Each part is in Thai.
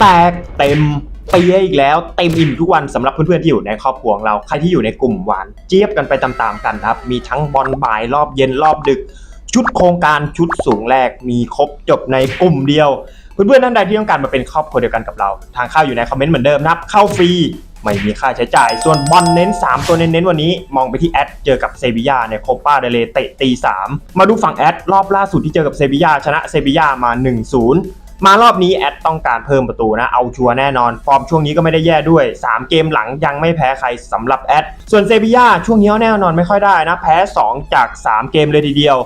แตกเต็มเปียอีกแล้วเต็มอิ่มทุกวันสำหรับเพื่อนๆที่อยู่ในครอบครัวของเราใครที่อยู่ในกลุ่มหวานเจี๊ยบกันไปตามๆกันครับ มีทั้งบอลบ่ายรอบเย็นรอบดึก ชุดโครงการชุดสูงแรกมีครบจบในกลุ่มเดียว เพื่อนๆท่านใดที่ต้องการมาเป็นครอบครัวเดียวกันกับเรา ทางเข้าอยู่ในคอมเมนต์เหมือนเดิมนะครับเข้าฟรีไม่มีค่าใช้จ่าย ส่วนบอลเน้น 3 ตัวเน้นๆวันนี้มองไปที่แอดเจอกับเซบียาในโคปาเดเลเตะตี3มาดูฝั่งแอดรอบล่าสุดที่เจอกับเซบียาชนะเซบียามา 1-0 มารอบนี้แอดต้องการเพิ่มประตูนะ เอาชัวร์แน่นอน ฟอร์มช่วงนี้ก็ไม่ได้แย่ด้วย 3 เกมหลังยังไม่แพ้ใครสำหรับแอด ส่วนเซบียาช่วงนี้แน่นอนไม่ค่อยได้นะ แพ้ 2 จาก 3 เกมเลยทีเดียว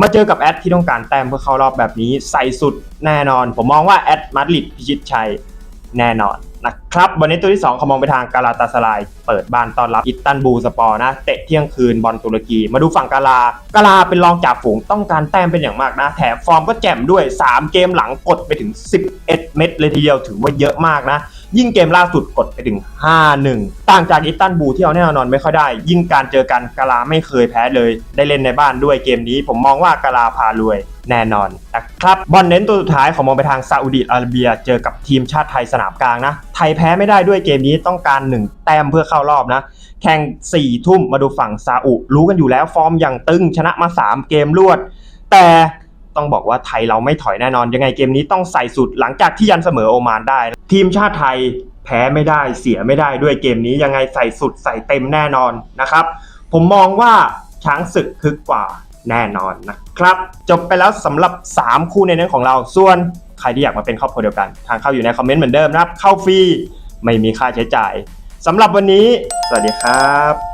มาเจอกับแอดที่ต้องการแต้มเพื่อเข้ารอบแบบนี้ใส่สุดแน่นอน ผมมองว่าแอดมาดริดพิชิตชัย แน่นอนนะครับวันนี้ตัวที่2เขามองไปทางกาลาตาสลาย เปิดบ้านต้อนรับอิตตันบูสปอร์นะ เตะเที่ยงคืนบอลตุรกี มาดูฝั่งกาลากาลาเป็นรองจ่าฝูงต้องการแต้มเป็นอย่างมากนะ แถมฟอร์มก็แจ่มด้วย 3 เกมหลังกดไปถึง 11 เม็ดเลยทีเดียวถือว่าเยอะมากนะ ยิ่งเกมล่าสุดกดไปถึง 5-1 ต่างจากอิตตันบูที่เอาแน่นอนไม่ค่อยได้ ยิ่งการเจอกันกาลาไม่เคยแพ้เลย ได้เล่นในบ้านด้วยเกมนี้ ผมมองว่ากาลาพารวยแน่นอนนะครับบอลเน้นตัวสุดท้ายของมองไปทางซาอุดิอาระเบีย เจอกับทีมชาติไทยสนามกลางนะ ไทยแพ้ไม่ได้ด้วยเกมนี้ต้องการ 1 แต้มเพื่อเข้ารอบนะ แข่ง4ทุ่มมาดูฝั่งซาอุรู้กันอยู่แล้วฟอร์มอย่างตึงชนะมา 3 เกมรวด แต่ต้องบอกว่าไทยเราไม่ถอยแน่นอน ยังไงเกมนี้ต้องใส่สุดหลังจากที่ยันเสมอโอมานได้ ทีมชาติไทยแพ้ไม่ได้เสียไม่ได้ด้วยเกมนี้ยังไงใส่สุดใส่เต็มแน่นอนนะครับ ผมมองว่าช้างศึกคึกกว่าแน่นอนนะครับ จบไปแล้วสำหรับ 3 คู่ในนั้นของเราส่วนใครที่อยากมาเป็นครอบครัวเดียวกัน ทางเข้าอยู่ในคอมเมนต์เหมือนเดิมนะครับ เข้าฟรีไม่มีค่าใช้จ่ายสำหรับวันนี้ สวัสดีครับ